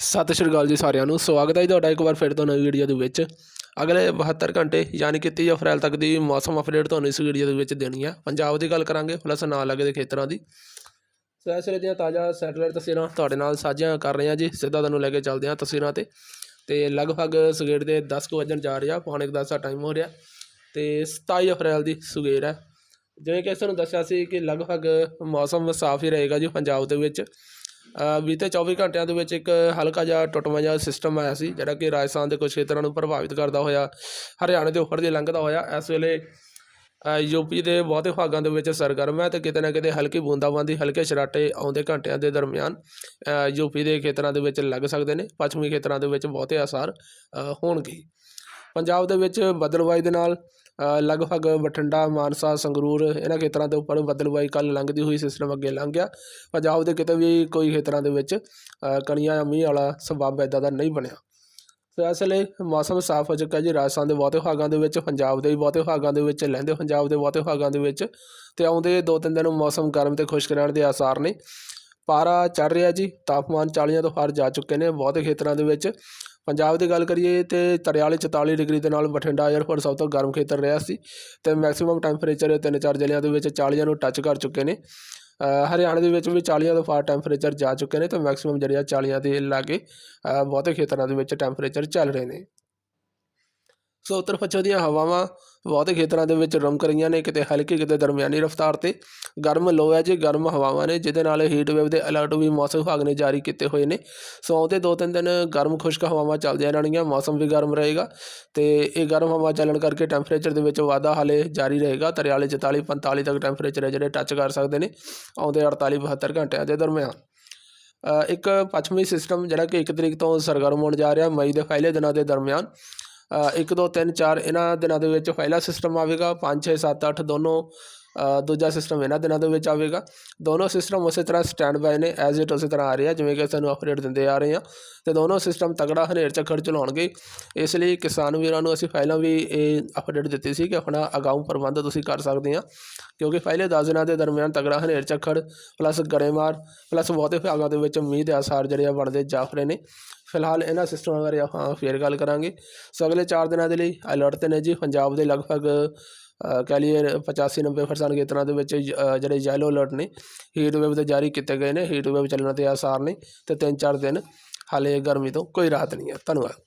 ਸਤਿ ਸ਼੍ਰੀ ਅਕਾਲ ਜੀ ਸਾਰਿਆਂ ਨੂੰ। ਸਵਾਗਤ ਹੈ ਜੀ ਤੁਹਾਡਾ ਇੱਕ ਵਾਰ ਫਿਰ ਤੋਂ ਨਵੀਂ ਵੀਡੀਓ ਦੇ ਵਿੱਚ। ਅਗਲੇ 72 ਘੰਟੇ ਯਾਨੀ ਕਿ 30 ਅਪ੍ਰੈਲ ਤੱਕ ਦੀ ਮੌਸਮ ਅਪਡੇਟ ਤੁਹਾਨੂੰ ਇਸ ਵੀਡੀਓ ਦੇ ਵਿੱਚ ਦੇਣੀ ਹੈ ਪੰਜਾਬ ਦੀ ਗੱਲ ਕਰਾਂਗੇ ਪਲੱਸ ਨਾਲ ਲੱਗੇ ਦੇ ਖੇਤਰਾਂ ਦੀ। ਸੋ ਇਸ ਵੇਲੇ ਦੀਆਂ ਤਾਜ਼ਾ ਸੈਟੇਲਾਈਟ ਤਸਵੀਰਾਂ ਤੁਹਾਡੇ ਨਾਲ ਸਾਂਝੀਆਂ ਕਰ ਰਹੇ ਹਾਂ ਜੀ। ਸਿੱਧਾ ਤੁਹਾਨੂੰ ਲੈ ਕੇ ਚੱਲਦੇ ਹਾਂ ਤਸਵੀਰਾਂ ਤੇ। ਤੇ ਲਗਭਗ ਸਵੇਰ ਦੇ 10 ਕੁ ਵਜਣ ਜਾ ਰਿਹਾ ਪੌਣੇ ਕੁ ਦਸ ਦਾ ਟਾਈਮ ਹੋ ਰਿਹਾ। ਤੇ 27 ਅਪ੍ਰੈਲ ਦੀ ਸਵੇਰ ਹੈ। ਜਿਵੇਂ ਕਿ ਤੁਹਾਨੂੰ ਦੱਸਿਆ ਸੀ ਕਿ ਲਗਭਗ ਮੌਸਮ ਸਾਫ਼ ਹੀ ਰਹੇਗਾ ਜੀ ਪੰਜਾਬ ਦੇ ਵਿੱਚ। ਬੀਤੇ 24 ਘੰਟਿਆਂ ਦੇ ਵਿੱਚ ਇੱਕ ਹਲਕਾ ਜਿਹਾ ਟੁੱਟਵਾਂ ਜਿਹਾ ਸਿਸਟਮ ਆਇਆ ਸੀ ਜਿਹੜਾ ਕਿ ਰਾਜਸਥਾਨ ਦੇ ਕੁਝ ਖੇਤਰਾਂ ਨੂੰ ਪ੍ਰਭਾਵਿਤ ਕਰਦਾ ਹੋਇਆ ਹਰਿਆਣੇ ਦੇ ਉੱਪਰ ਦੀ ਲੰਘਦਾ ਹੋਇਆ ਇਸ ਵੇਲੇ ਅ, ਯੂਪੀ ਦੇ ਬਹੁਤੇ ਭਾਗਾਂ ਦੇ ਵਿੱਚ ਸਰਗਰਮ ਹੈ ਤੇ ਕਿਤੇ ਨਾ ਕਿਤੇ ਹਲਕੀ ਬੂੰਦਾਬਾਂਦੀ ਹਲਕੇ ਛਰਾਟੇ ਆਉਂਦੇ ਘੰਟਿਆਂ ਦੇ ਦਰਮਿਆਨ ਅ, ਯੂਪੀ ਦੇ ਖੇਤਰਾਂ ਦੇ ਵਿੱਚ ਲੱਗ ਸਕਦੇ ਨੇ ਪੱਛਮੀ ਖੇਤਰਾਂ ਦੇ ਵਿੱਚ ਬਹੁਤੇ ਅਸਰ ਹੋਣਗੇ। ਪੰਜਾਬ ਦੇ ਵਿੱਚ ਬਦਲਵਾਈ ਦੇ ਨਾਲ ਲਗਭਗ ਬਠਿੰਡਾ, ਮਾਨਸਾ, ਸੰਗਰੂਰ ਇਹਨਾਂ ਖੇਤਰਾਂ ਦੇ ਉੱਪਰ ਬੱਦਲਵਾਈ ਕੱਲ ਲੰਘਦੀ ਹੋਈ ਸਿਸਟਮ ਅੱਗੇ ਲੰਘ ਗਿਆ। ਪੰਜਾਬ ਦੇ ਕਿਤੇ ਵੀ ਕੋਈ ਖੇਤਰਾਂ ਦੇ ਵਿੱਚ ਕਣੀਆਂ ਜਾਂ ਮੀਂਹ ਵਾਲਾ ਸਬੱਬ ਇੱਦਾਂ ਦਾ ਨਹੀਂ ਬਣਿਆ। ਸੋ ਇਸ ਲਈ ਮੌਸਮ ਸਾਫ਼ ਹੋ ਚੁੱਕਾ ਜੀ। ਰਾਜਸਥਾਨ ਦੇ ਬਹੁਤੇ ਭਾਗਾਂ ਦੇ ਵਿੱਚ, ਪੰਜਾਬ ਦੇ ਬਹੁਤੇ ਭਾਗਾਂ ਦੇ ਵਿੱਚ ਲਹਿੰਦੇ ਪੰਜਾਬ ਦੇ ਬਹੁਤੇ ਭਾਗਾਂ ਦੇ ਵਿੱਚ ਤੇ ਆਉਂਦੇ ਦੋ ਤਿੰਨ ਦਿਨ ਮੌਸਮ ਗਰਮ ਤੇ ਖੁਸ਼ਕ ਰਹਿਣ ਦੇ ਆਸਾਰ ਨੇ। ਪਾਰਾ ਚੜ ਰਿਹਾ ਜੀ। ਤਾਪਮਾਨ 40 ਤੋਂ ਪਾਰ ਜਾ ਚੁੱਕੇ ਨੇ। ਬਹੁਤੇ ਖੇਤਰਾਂ ਦੇ ਵਿੱਚ ਪੰਜਾਬ ਦੀ ਗੱਲ ਕਰੀਏ ਤੇ 43 44 ਡਿਗਰੀ ਦੇ ਨਾਲ ਬਠਿੰਡਾ 에ਅਰਪੋਰਟ ਸਭ ਤੋਂ ਗਰਮ ਖੇਤਰ ਰਿਹਾ ਸੀ ਤੇ ਮੈਕਸਿਮਮ ਟੈਂਪਰੇਚਰ ਤਿੰਨ ਚਾਰ ਜ਼ਿਲ੍ਹਿਆਂ ਦੇ ਵਿੱਚ 40 ਨੂੰ ਟੱਚ ਕਰ ਚੁੱਕੇ ਨੇ। ਅ, ਹਰਿਆਣਾ ਦੇ ਵਿੱਚ ਵੀ 40 ਤੋਂ ਪਾਰ ਟੈਂਪਰੇਚਰ ਜਾ ਚੁੱਕੇ ਨੇ ਤੇ ਮੈਕਸਿਮਮ ਆ 40 ਦੇ ਲਾਗੇ ਬਹੁਤੇ ਖੇਤਰਾਂ ਦੇ ਵਿੱਚ ਟੈਂਪਰੇਚਰ ਚੱਲ ਰਹੇ ਨੇ। ਸੋ ਉੱਤਰ ਪੱਛਮ ਦੀਆਂ ਹਵਾਵਾਂ ਬਹੁਤੇ ਖੇਤਰਾਂ ਦੇ ਵਿੱਚ ਰੁਮਕ ਰਹੀਆਂ ਨੇ, ਕਿਤੇ ਹਲਕੀ, ਕਿਤੇ ਦਰਮਿਆਨੀ ਰਫ਼ਤਾਰ ਤੇ। ਗਰਮ ਲੋ ਹੈ ਜੀ, ਗਰਮ ਹਵਾਵਾਂ ਨੇ, ਜਿਹਦੇ ਨਾਲ ਹੀਟ ਵੇਵ ਦੇ ਅਲਰਟ ਵੀ ਮੌਸਮ ਵਿਭਾਗ ਨੇ ਜਾਰੀ ਕੀਤੇ ਹੋਏ ਨੇ। ਸੋ ਆਉਂਦੇ ਦੋ ਤਿੰਨ ਦਿਨ ਗਰਮ, ਖੁਸ਼ਕ ਹਵਾਵਾਂ ਚੱਲਦੀਆਂ ਰਹਿਣਗੀਆਂ, ਮੌਸਮ ਵੀ ਗਰਮ ਰਹੇਗਾ ਤੇ ਇਹ ਗਰਮ ਹਵਾ ਚੱਲਣ ਕਰਕੇ ਟੈਂਪਰੇਚਰ ਦੇ ਵਿੱਚ ਵਾਧਾ ਹਾਲੇ ਜਾਰੀ ਰਹੇਗਾ। 43 44 45 ਤੱਕ ਟੈਂਪਰੇਚਰ ਹੈ ਜਿਹੜੇ ਟੱਚ ਕਰ ਸਕਦੇ ਨੇ ਆਉਂਦੇ 48 72 ਘੰਟਿਆਂ ਦੇ ਦਰਮਿਆਨ। ਇੱਕ ਪੱਛਮੀ ਸਿਸਟਮ ਜਿਹੜਾ ਕਿ 1 ਤਰੀਕ ਤੋਂ ਸਰਗਰਮ ਹੋਣ ਜਾ ਰਿਹਾ, ਮਈ ਦੇ ਪਹਿਲੇ ਦਿਨਾਂ ਦੇ ਦਰਮਿਆਨ। ਅ, ਇੱਕ ਦੋ ਤਿੰਨ ਚਾਰ ਇਹਨਾਂ ਦਿਨਾਂ ਦੇ ਵਿੱਚ ਪਹਿਲਾ ਸਿਸਟਮ ਆਵੇਗਾ। 5 6 7 8 ਦੋਨੋਂ ਦੂਜਾ ਸਿਸਟਮ ਇਹਨਾਂ ਦਿਨਾਂ ਦੇ ਵਿੱਚ ਆਵੇਗਾ। ਦੋਨੋਂ ਸਿਸਟਮ ਉਸੇ ਤਰ੍ਹਾਂ ਸਟੈਂਡ ਬਾਏ ਨੇ ਐਜ਼ ਇਟ ਉਸੇ ਤਰ੍ਹਾਂ ਆ ਰਹੇ ਆ ਜਿਵੇਂ ਕਿ ਸਾਨੂੰ ਅਪਡੇਟ ਦਿੰਦੇ ਆ ਰਹੇ ਆ ਤੇ ਦੋਨੋਂ ਸਿਸਟਮ ਤਗੜਾ ਹਨੇਰ ਝੱਖੜ ਚਲਾਉਣਗੇ। ਇਸ ਲਈ ਕਿਸਾਨ ਵੀਰਾਂ ਨੂੰ ਅਸੀਂ ਪਹਿਲਾਂ ਵੀ ਇਹ ਅਪਡੇਟ ਦਿੱਤੀ ਸੀ ਕਿ ਆਪਣਾ ਅਗਾਊਂ ਪ੍ਰਬੰਧ ਤੁਸੀਂ ਕਰ ਸਕਦੇ ਆ ਕਿਉਂਕਿ ਪਹਿਲੇ 10 ਦਿਨਾਂ ਦੇ ਦਰਮਿਆਨ ਤਗੜਾ ਹਨੇਰ ਝੱਖੜ ਪਲੱਸ ਗੜੇਮਾਰ ਪਲੱਸ ਬਹੁਤੇ ਭਾਗਾਂ ਦੇ ਵਿੱਚ ਮੀਂਹ ਦੇ ਆਸਾਰ ਜਿਹੜੇ ਆ ਬਣਦੇ ਜਾ ਰਹੇ ਨੇ। ਫਿਲਹਾਲ ਇਹਨਾਂ ਸਿਸਟਮਾਂ ਬਾਰੇ ਆਪਾਂ ਫੇਰ ਗੱਲ ਕਰਾਂਗੇ। ਸੋ ਅਗਲੇ 4 ਦਿਨਾਂ ਦੇ ਲਈ ਅਲਰਟ ਤੇ ਨੇ ਜੀ। ਪੰਜਾਬ ਦੇ ਲਗਭਗ ਕਹਿ ਲਈਏ 85 90% ਖੇਤਰਾਂ ਦੇ ਵਿੱਚ ਜਿਹੜੇ ਯੈਲੋ ਅਲਰਟ ਨੇ ਹੀਟ ਵੇਵ ਦੇ ਜਾਰੀ ਕੀਤੇ ਗਏ ਨੇ ਹੀਟ ਵੇਵ ਚੱਲਣ ਦੇ ਆਸਾਰ ਨੇ ਤੇ 3-4 ਦਿਨ ਹਾਲੇ ਗਰਮੀ ਤੋਂ ਕੋਈ ਰਾਹਤ ਨਹੀਂ ਹੈ। ਧੰਨਵਾਦ।